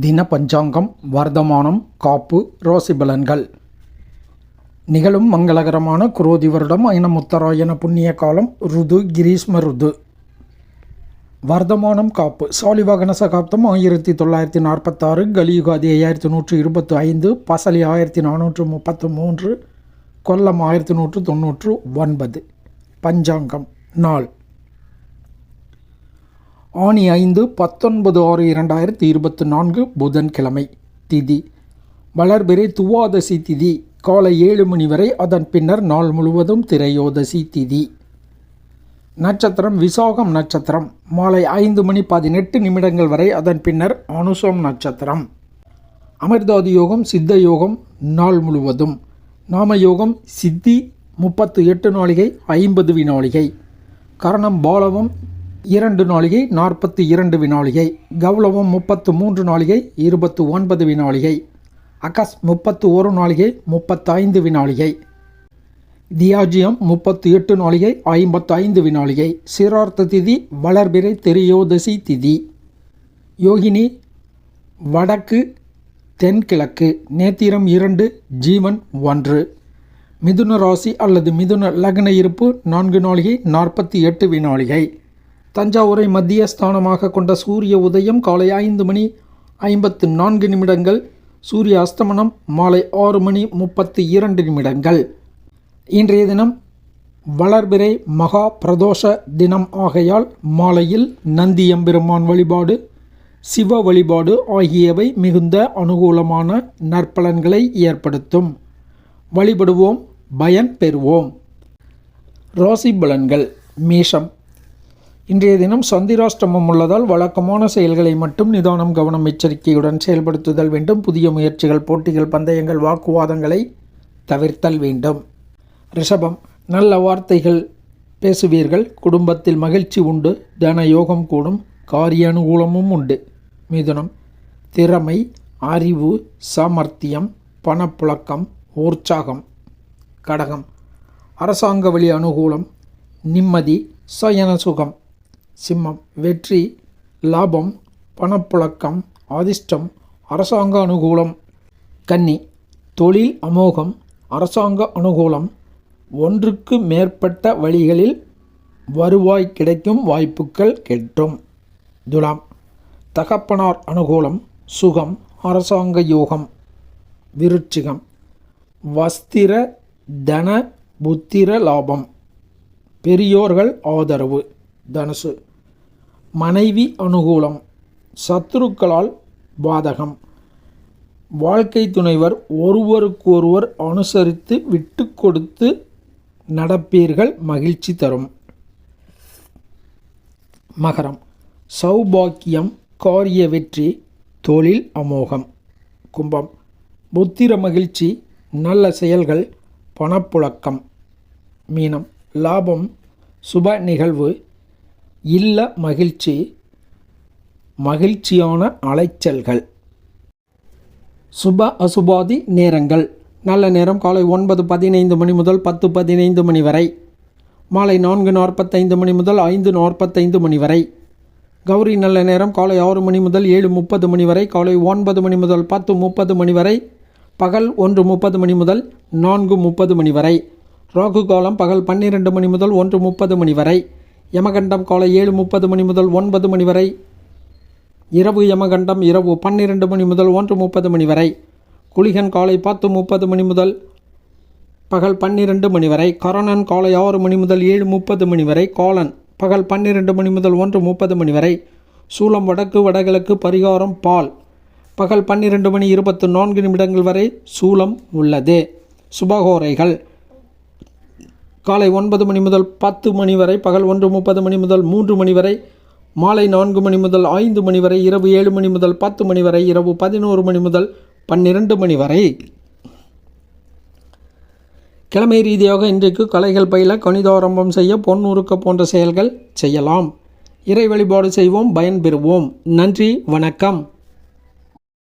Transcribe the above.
தின பஞ்சாங்கம் வர்த்தமானம் காப்பு ராசி பலன்கள் நிகழும் மங்களகரமான குரோதி வருடம் ஐன முத்தராயன புண்ணிய காலம் ருது கிரீஷ்ம ருது. வர்த்தமானம் காப்பு. சாலிவாகன சகாப்தம் ஆயிரத்தி தொள்ளாயிரத்தி நாற்பத்தாறு கலியுகாதி ஐயாயிரத்தி நூற்று இருபத்தி ஐந்து பசலி ஆயிரத்தி நானூற்று முப்பத்து மூன்று கொல்லம் ஆயிரத்தி நூற்று தொண்ணூற்று ஒன்பது. பஞ்சாங்கம் நாள். ஆணி ஐந்து பத்தொன்பது ஆறு இரண்டாயிரத்தி இருபத்தி நான்கு புதன்கிழமை திதி. வளர்பிறை துவாதசி திதி காலை ஏழு மணி வரை அதன் பின்னர் நாள் முழுவதும் திரையோதசி திதி. நட்சத்திரம் விசாகம் நட்சத்திரம் மாலை ஐந்து மணி பதினெட்டு நிமிடங்கள் வரை அதன் பின்னர் அனுசம் நட்சத்திரம். அமிர்தாதி யோகம் சித்த யோகம் நாள் முழுவதும். நாம யோகம் சித்தி முப்பத்து எட்டு நாளிகை ஐம்பது வினாளிகை. கரணம் பாலவம் இரண்டு நாளிகை நாற்பத்தி இரண்டு வினாளிகை கௌளவம் முப்பத்து மூன்று நாளிகை இருபத்து ஒன்பது வினாளிகை அகஸ் முப்பத்து ஒரு நாளிகை முப்பத்தைந்து வினாளிகை தியாஜியம் முப்பத்தி எட்டு நாளிகை ஐம்பத்து ஐந்து வினாளிகை சிரார்த்த திதி வளர்பிறை தெரியோதசி திதி யோகினி வடக்கு தென்கிழக்கு நேத்திரம் இரண்டு ஜீவன் ஒன்று மிதுன ராசி அல்லது மிதுன லக்ன இருப்பு நான்கு நாளிகை நாற்பத்தி எட்டு வினாளிகை தஞ்சாவூரை மத்திய ஸ்தானமாக கொண்ட சூரிய உதயம் காலை ஐந்து மணி ஐம்பத்து நான்கு நிமிடங்கள் சூரிய அஸ்தமனம் மாலை ஆறு மணி முப்பத்து இரண்டு நிமிடங்கள். இன்றைய தினம் வளர்பிறை மகா பிரதோஷ தினம் ஆகையால் மாலையில் நந்தி எம்பெருமான் வழிபாடு சிவ வழிபாடு ஆகியவை மிகுந்த அனுகூலமான நற்பலன்களை ஏற்படுத்தும். வழிபடுவோம் பயன் பெறுவோம். ராசி பலன்கள் மேஷம் இன்றைய தினம் சந்திராஷ்டமம் உள்ளதால் வழக்கமான செயல்களை மட்டும் நிதானம் கவனம் எச்சரிக்கையுடன் செயல்படுத்துதல் வேண்டும். புதிய முயற்சிகள் போட்டிகள் பந்தயங்கள் வாக்குவாதங்களை தவிர்த்தல் வேண்டும். ரிஷபம் நல்ல வார்த்தைகள் பேசுவீர்கள். குடும்பத்தில் மகிழ்ச்சி உண்டு. தன யோகம் கூடும். காரிய அனுகூலமும் உண்டு. மிதுனம் திறமை அறிவு சாமர்த்தியம் பணப்புழக்கம் உற்சாகம். கடகம் அரசாங்க வழி அனுகூலம் நிம்மதி சயன சுகம். சிம்மம் வெற்றி லாபம் பணப்புழக்கம் அதிர்ஷ்டம் அரசாங்க அனுகூலம். கன்னி தொழில் அமோகம் அரசாங்க அனுகூலம். ஒன்றுக்கு மேற்பட்ட வழிகளில் வருவாய் கிடைக்கும் வாய்ப்புகள் கெட்டும். துலாம் தகப்பனார் அனுகூலம் சுகம் அரசாங்க யோகம். விருட்சிகம் வஸ்திர தன புத்திர லாபம். பெரியோர்கள் ஆதரவு தனுசு. மனைவி அனுகூலம் சத்துருக்களால் பாதகம். வாழ்க்கை துணைவர் ஒருவருக்கொருவர் அனுசரித்து விட்டு கொடுத்து நடப்பீர்கள் மகிழ்ச்சி தரும். மகரம் சௌபாக்கியம் காரிய வெற்றி தொழில் அமோகம். கும்பம் புத்திர மகிழ்ச்சி நல்ல செயல்கள் பணப்புழக்கம். மீனம் லாபம் சுப நிகழ்வு இல்ல மகிழ்ச்சி மகிழ்ச்சியான அலைச்சல்கள். சுப அசுபாதி நேரங்கள். நல்ல நேரம் காலை ஒன்பது பதினைந்து மணி முதல் பத்து பதினைந்து மணி வரை. மாலை நான்கு நாற்பத்தைந்து மணி முதல் ஐந்து நாற்பத்தைந்து மணி வரை. கௌரி நல்ல நேரம் காலை ஆறு மணி முதல் ஏழு முப்பது மணி வரை. காலை ஒன்பது மணி முதல் பத்து முப்பது மணி வரை. பகல் ஒன்று முப்பது மணி முதல் நான்கு முப்பது மணி வரை. ராகு காலம் பகல் பன்னிரெண்டு மணி முதல் ஒன்று முப்பது மணி வரை. யமகண்டம் காலை ஏழு முப்பது மணி முதல் ஒன்பது மணி வரை. இரவு யமகண்டம் இரவு பன்னிரெண்டு மணி முதல் ஒன்று முப்பது மணி வரை. குளிகன் காலை பத்து முப்பது மணி முதல் பகல் பன்னிரெண்டு மணி வரை. கரணன் காலை ஆறு மணி முதல் ஏழு முப்பது மணி வரை. காலன் பகல் பன்னிரெண்டு மணி முதல் ஒன்று முப்பது மணி வரை. சூலம் வடக்கு வடகிழக்கு பரிகாரம் பால். பகல் பன்னிரெண்டு மணி இருபத்து நான்கு நிமிடங்கள் வரை சூலம் உள்ளது. சுபகோரைகள். காலை ஒன்பது மணி முதல் பத்து மணி வரை பகல் ஒன்று முப்பது மணி முதல் மூன்று மணி வரை மாலை நான்கு மணி முதல் ஐந்து மணி வரை இரவு ஏழு மணி முதல் பத்து மணி வரை இரவு பதினோரு மணி முதல் பன்னிரண்டு மணி வரை. கிழமை ரீதியாக இன்றைக்கு கலைகள் பயில கணிதாரம்பம் செய்ய பொன் போன்ற செயல்கள் செய்யலாம். இறை வழிபாடு செய்வோம் பயன்பெறுவோம். நன்றி வணக்கம்.